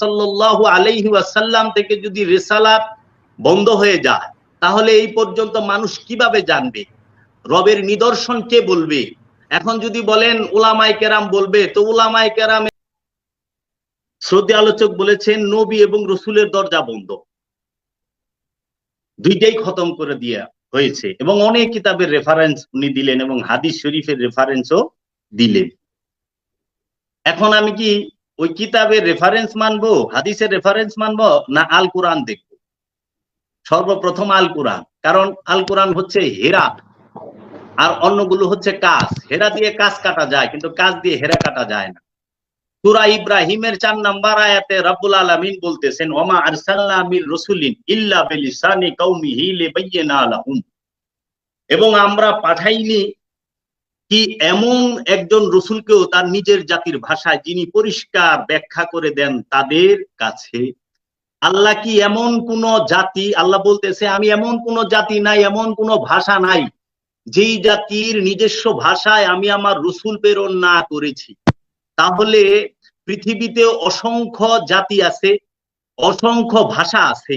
সাল্লাল্লাহু আলাইহি ওয়াসাল্লাম থেকে যদি রেসালাত বন্ধ হয়ে যায়, তাহলে এই পর্যন্ত মানুষ কীভাবে জানবে? রবের নিদর্শন কে বলবে? এখন যদি বলেন, উলামায়ে কেরাম বলবে, তো উলামায়ে কেরাম আলোচক বলেছেন, নবী এবং রসুলের দরজা বন্ধ। দুইটাই খতম করে দিয়া হয়েছে। এবং অনেক কিতাবের রেফারেন্স উনি দিলেন এবং হাদিস শরীফের রেফারেন্সও দিলেন। এখন আমি কি ওই কিতাবের রেফারেন্স মানবো, হাদিসের রেফারেন্স মানবো না আল কোরআন দেখব? সর্বপ্রথম আল কোরআন কারণ আল কোরআন হচ্ছে হেরা আর অন্যগুলো হচ্ছে কাজ। হেরা দিয়ে কাজ কাটা যায়, কিন্তু কাজ দিয়ে হেরা কাটা যায় না। সুরা ইব্রাহিমের চার নাম্বার আয়াতে রাব্বুল আলামিন বলতেছেন, ওমা আরসালনা মির রাসূলিন ইল্লা বিলিসানি কওমিহি লিবাইয়িনা লাহুম। এবং আমরা পাঠাইনি কি এমন একজন রসুলকেও তার নিজের জাতির ভাষায় যিনি পরিষ্কার ব্যাখ্যা করে দেন তাদের কাছে? আল্লাহ কি এমন কোন জাতি? আল্লাহ বলতেছে, আমি এমন কোন জাতি নাই, এমন কোন ভাষা নাই, যেই জাতির নিজস্ব ভাষায় আমি আমার রসুল প্রেরণ না করেছি। তাহলে পৃথিবীতে অসংখ্য জাতি আছে, অসংখ্য ভাষা আছে।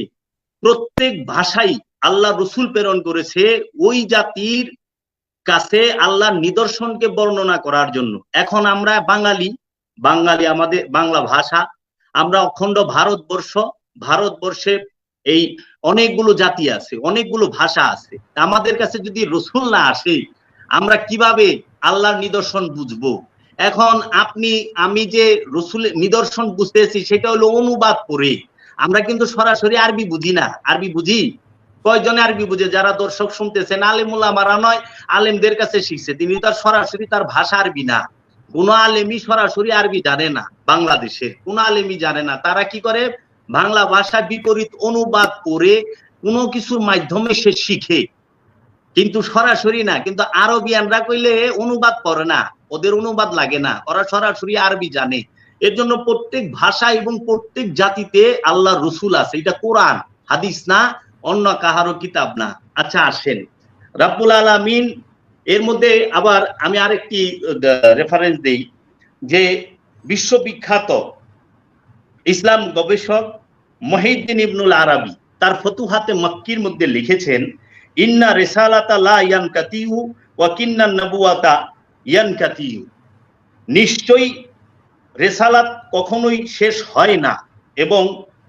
প্রত্যেক ভাষাই আল্লাহ রসুল প্রেরণ করেছে, ওই জাতির কাছে আল্লাহর নিদর্শনকে বর্ণনা করার জন্য। এখন আমরা বাঙালি বাঙালি আমাদের বাংলা ভাষা, আমরা অখণ্ড ভারতবর্ষ, ভারতবর্ষে এই অনেকগুলো জাতি আছে, অনেকগুলো ভাষা আছে। আমাদের কাছে যদি রসুল না আসে, আমরা কীভাবে আল্লাহর নিদর্শন বুঝব? এখন আপনি, আমি যে রসুলের নিদর্শন বুঝতেছি, সেটা হলো অনুবাদ করে। আমরা কিন্তু সরাসরি আরবি বুঝি না। আরবি বুঝি? কয়জনে আরবি বুঝে? যারা দর্শক শুনতেছেন আলেমুল্লাহ মারা নয়, আলেমদের কাছে শিখছে। তিনি তার সরাসরি তার ভাষা আরবি না। কোন আলেমই সরাসরি আরবি জানে না বাংলাদেশের কোন আলেমই জানে না। তারা কি করে? বাংলা ভাষা বিপরীত অনুবাদ করে কোনো কিছুর মাধ্যমে সে শিখে। কিন্তু সরাসরি না। কিন্তু আরবিয়ানরা কইলে অনুবাদ করে না। ওদের অনুবাদ লাগে না। ওরা সরাসরি আরবি জানে। এর জন্য প্রত্যেক ভাষা এবং প্রত্যেক জাতিতে আল্লাহ রসুল আছে। এটা কোরআন, হাদিস না। অন্য কাহারও কিতাব না। আচ্ছা আসেন। রাব্বুল আলামিন, এর মধ্যে আবার আমি আরেকটি রেফারেন্স দেই, যে বিশ্ববিখ্যাত ইসলাম গবেষক মহিউদ্দিন ইবনুল আরাবি, তার ফতুহাতে মক্কির মধ্যে লিখেছেন, ইন্না রেসালাতা লা ইয়ানকাতিউ ওয়া কিন্না নবুয়াতা ইয়ানকাতিউ। নিশ্চয়ই রেসালাত কখনোই শেষ হয় না এবং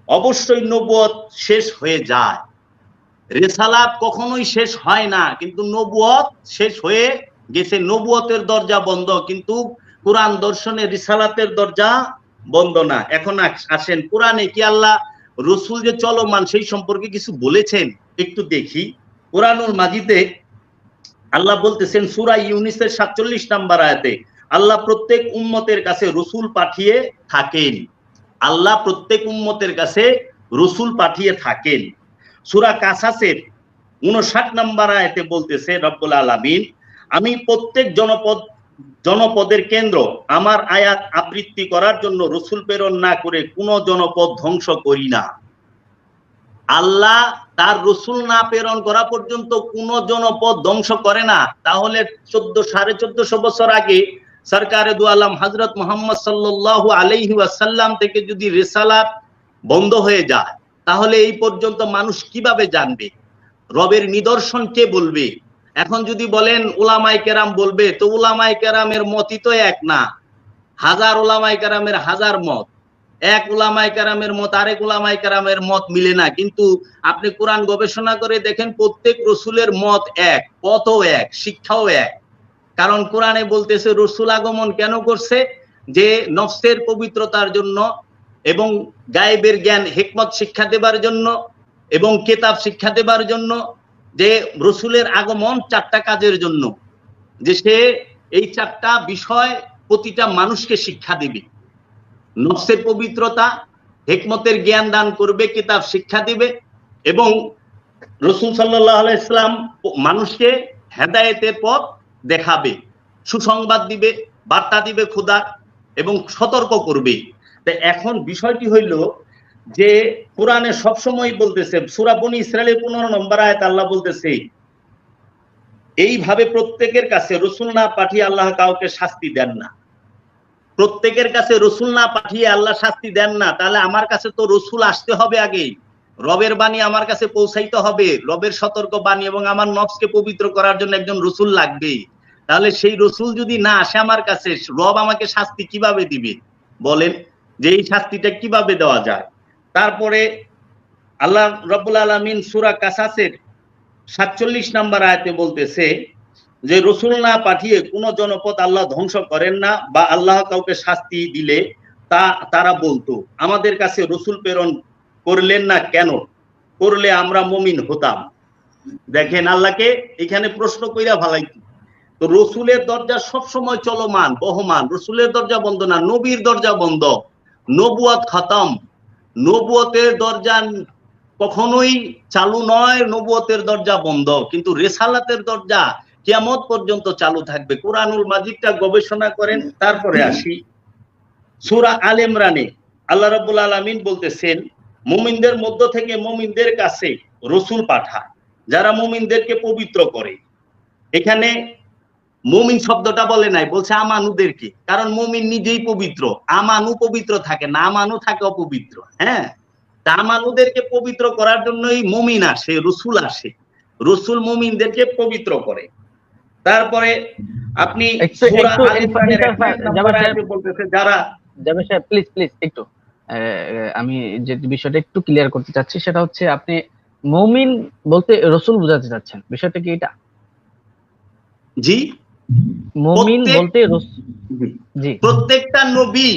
অবশ্যই নবুয়ত শেষ হয়ে যায়। রেসালাত কখনোই শেষ হয় না, কিন্তু নবুয়ত শেষ হয়ে গেছে। নবুয়তের দরজা বন্ধ, কিন্তু কোরআন দর্শনে রিসালাতের দরজা বন্ধ না। এখন আসেন, কোরআনে কি আল্লাহ রসুল যে চলমান সেই সম্পর্কে কিছু বলেছেন? একটু দেখি। কোরআনুল মাজিদে আল্লাহ বলতেছেন, সুরা ইউনিসের সাতচল্লিশ নাম্বার আয়াতে, আল্লাহ প্রত্যেক উম্মতের কাছে রসুল পাঠিয়ে থাকেন। আল্লাহ প্রত্যেক উম্মতের কাছে রসুল পাঠিয়ে থাকেন। সুরা কাসাসের উনষাট নাম্বার আয়াতে বলতেছে, রব্বুল আলমিন, আমি প্রত্যেক জনপদ, জনপদের কেন্দ্র আমার আয়াত আবৃত্তি করার জন্য রসুল প্রেরণ না করে কোন জনপদ ধ্বংস করি না। আল্লাহ তার রসুল না প্রেরণ করা পর্যন্ত কোন জনপদ ধ্বংস করে না। তাহলে চোদ্দ, সাড়ে চোদ্দশো বছর আগে সরকারে দু আলম হজরত মোহাম্মদ সাল্লু আলহি ওয়াসাল্লাম থেকে যদি রেসালাত বন্ধ হয়ে যায় তাহলে এই পর্যন্ত মানুষ কীভাবে জানবে? রবের নিদর্শন কে বলবে? এখন যদি বলেন ওলামাই কেরাম বলবে, তো ওলামাই কেরামের মতই তো এক না। হাজার ওলামাই কেরামের হাজার মত। এক উলামাই কারামের মত, আরেক উলামাই কারামের মত মিলে না। কিন্তু আপনি কোরআন গবেষণা করে দেখেন প্রত্যেক রসুলের মত এক, পথও এক, শিক্ষাও এক। কারণ কোরআনে বলতেছে, রসুল আগমন কেন করছে? যে নফসের পবিত্রতার জন্য এবং গায়েবের জ্ঞান, হেকমত শিক্ষা দেবার জন্য এবং কেতাব শিক্ষা দেবার জন্য যে রসুলের আগমন চারটা কাজের জন্য, যে সে এই চারটা বিষয় প্রতিটা মানুষকে শিক্ষা দেবে। নফসের পবিত্রতা, হেকমতের জ্ঞান দান করবে, কিতাব শিক্ষা দিবে এবং রসুল সাল্লাহ ইসলাম মানুষকে হেদায়েতের পথ দেখাবে, সুসংবাদ দিবে, বার্তা দিবে ক্ষুদা এবং সতর্ক করবে। এখন বিষয়টি হইল যে কোরআনে সবসময় বলতেছে সুরাবনী ইসরায়েলের পনেরো নম্বর আয়ত আল্লাহ বলতেছে, এইভাবে প্রত্যেকের কাছে রসুল না পাঠিয়ে আল্লাহ কাউকে শাস্তি দেন না। প্রত্যেকের কাছে রসুল না পাঠিয়ে আল্লাহ শাস্তি দেন না, তাহলে আমার কাছে তো রসুল আসতে হবে আগে। রবের বাণী আমার কাছে পৌঁছাইতে হবে। রবের সতর্ক বাণী এবং আমার নফসকে পবিত্র করার জন্য একজন রসুল লাগবে। তাহলে সেই রসুল যদি না আসে আমার কাছে, রব আমাকে শাস্তি কীভাবে দিবে? বলেন যে এই শাস্তিটা কীভাবে দেওয়া যায়? তারপরে আল্লাহ রব্বুল আলমিন সুরা কাসাসের সাতচল্লিশ নাম্বার আয়তে বলতেছে যে, রসুল না পাঠিয়ে কোন জনপদ আল্লাহ ধ্বংস করেন না বা আল্লাহ কাউকে শাস্তি দিলে তা, তারা বলতো। আমাদের কাছে রসুল প্রেরণ করলেন না কেন? করলে আমরা মমিন হতাম। দেখেন আল্লাহকে এখানে প্রশ্ন কইরা ভালাইতো তো রসুলের দরজা সবসময় চলমান, বহমান। রসুলের দরজা বন্ধ না, নবীর দরজা বন্ধ। নবুয়াত খতম। নবুয়তের দরজা কখনোই চালু নয়, নবুয়তের দরজা বন্ধ। কিন্তু রেসালাতের দরজা কিয়ামত পর্যন্ত চালু থাকবে। কোরআনুল মাজিদটা গবেষণা করেন, তারপরে আসি। সুরা আল ইমরানে আল্লাহ রাব্বুল আলামিন বলতেছেন, মুমিনদের মধ্য থেকে মুমিনদের কাছে রসুল পাঠা, যারা মুমিনদেরকে পবিত্র করে। এখানে মুমিন শব্দটা বলে নাই বলছে আমানুদেরকে। কারণ মুমিন নিজেই পবিত্র। আমানু পবিত্র থাকে না আমানু থাকে অপবিত্র হ্যাঁ? আমানুদেরকে পবিত্র করার জন্যই মমিন আসে রসুল আসে। রসুল মুমিনদেরকে পবিত্র করে। তারপরে আপনি একটু- সূরা একটু আল ইমরানের একটু- 21 নম্বর জামাল সাহেব- আয়াতে বলতেছে যারা প্লিজ প্লিজ একটু। আমি যে বিষয়টা একটু ক্লিয়ার করতে চাচ্ছি সেটা হচ্ছে আপনি মৌমিন বলতে রসুল বোঝাতে চাচ্ছেন। বিষয়টা কি এটা? জি? মৌমিন বলতে জি। প্রত্যেকটা নবী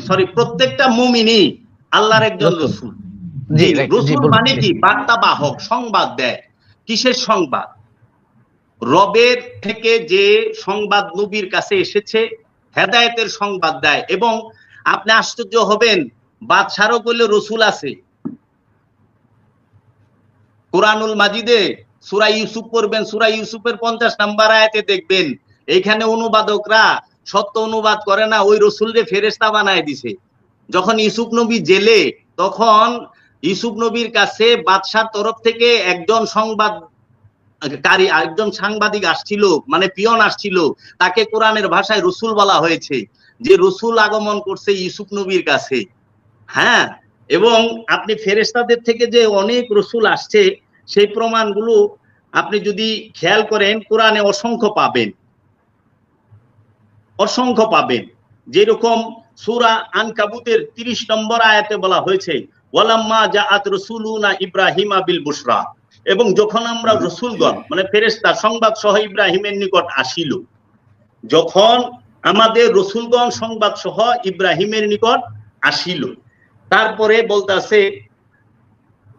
সরি প্রত্যেকটা মুমিনই আল্লাহর একজন রসুল। জি রসুল মানে কি? please। বার্তা বাহক সংবাদ দেয়। কিসের সংবাদ? রবের থেকে যে সংবাদ নবীর কাছে এসেছে হেদায়েতের সংবাদ দেয় এবং আপনি আশ্চর্য হবেন বাদশারও করলে রসুল আছে। কোরআনুল মাজিদে সুরা ইউসুফ পড়বেন, সুরা ইউসুফের পঞ্চাশ নাম্বার আয়াতে দেখবেন এইখানে অনুবাদকরা সত্য অনুবাদ করে না, ওই রসুলরে ফেরেস্তা বানায় দিছে। যখন ইউসুফ নবী জেলে, তখন ইউসুফ নবীর কাছে বাদশার তরফ থেকে একজন সংবাদ কারি একজন সাংবাদিক আসছিল মানে পিয়ন আসছিল, তাকে কোরআনের ভাষায় রসুল বলা হয়েছে, যে রসুল আগমন করছে ইউসুফ নবীর কাছে। হ্যাঁ? এবং আপনি ফেরেস্তাদের থেকে যে অনেক রসুল আসছে সেই প্রমাণগুলো আপনি যদি খেয়াল করেন, কোরআনে অসংখ্য পাবেন। অসংখ্য পাবেন। যেরকম সুরা আনকাবুতের তিরিশ নম্বর আয়াতে বলা হয়েছে, ওয়ালাম্মা জাআত রসুলুনা ইব্রাহিম বিল বুশরা। এবং যখন আমরা রসুলগণ মানে ফেরেস্তা সংবাদ সহ ইব্রাহিমের নিকট আসিল, যখন আমাদের রসুলগণ সংবাদ সহ ইব্রাহিমের নিকট আসিল, তারপরে বলতাছে,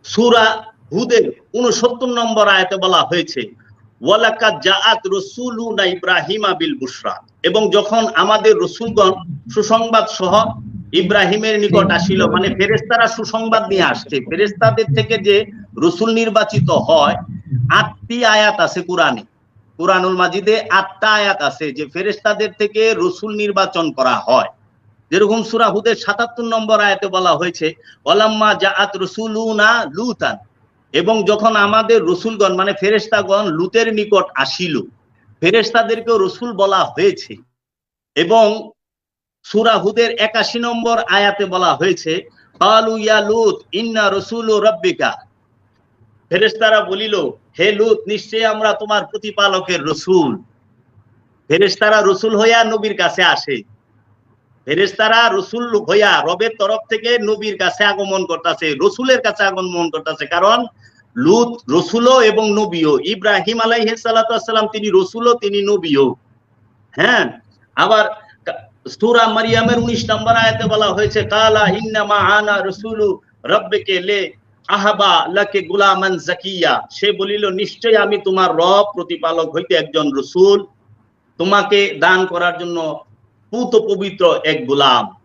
সুরা হুদের উনসত্তর নম্বর আয়তে বলা হয়েছে ওয়ালাকাত জাআত রসুলুনা ইব্রাহিম বিল বুশরা। এবং যখন আমাদের রসুলগণ সুসংবাদ সহ ইব্রাহিমের নিকট আসিল মানে ফেরেস্তারা সুসংবাদ নিয়ে আসছে ফেরেস্তাদের থেকে যে রসুল নির্বাচিত হয়, আটটি আয়াত আছে কোরআনে। কোরআনুল মাজিদে আটটা আয়াত আছে যে ফেরেস্তাদের থেকে রসুল নির্বাচন করা হয়। যেরকম সুরা হুদের সাতাত্তর নম্বর আয়াতে বলা হয়েছে ওলাম্মা জাআত রসুলুনা লুতান। এবং যখন আমাদের রসুলগণ মানে ফেরেস্তাগণ লুতের নিকট আসিল ফেরেস্তাদেরকেও রসুল বলা হয়েছে। এবং সুরাহুদের একাশি নম্বর আয়াতে বলা হয়েছে, কালু লুত, ইন্না রসুল রব্বিকা। ফেরেস্তারা বলিল, হে লুত, নিশ্চয়ই আমরা তোমার প্রতিপালকের রসুল। ফেরেস্তারা রসুল হইয়া নবীর কাছে আসে। ফেরেস্তারা রসুল হইয়া রবের তরফ থেকে নবীর কাছে আগমন করতেছে, রসুলের কাছে আগমন করতেছে। কারণ লুত রসুলও এবং নবীও। ইব্রাহিম আলাই আলাইসালাম তিনি রসুলও, তিনি নবীও। হ্যাঁ? আবার সুরা মারিয়ামের উনিশ নম্বর আয়াতে বলা হয়েছে, কালা আনা রসুলু লে আহাবা গুলামান জাকিয়া। সে বলিল নিশ্চয় আমি তোমার রব, প্রতিপালক হইতে একজন রসুল। তোমাকে দান করার জন্য পুত পবিত্র এক গোলাম।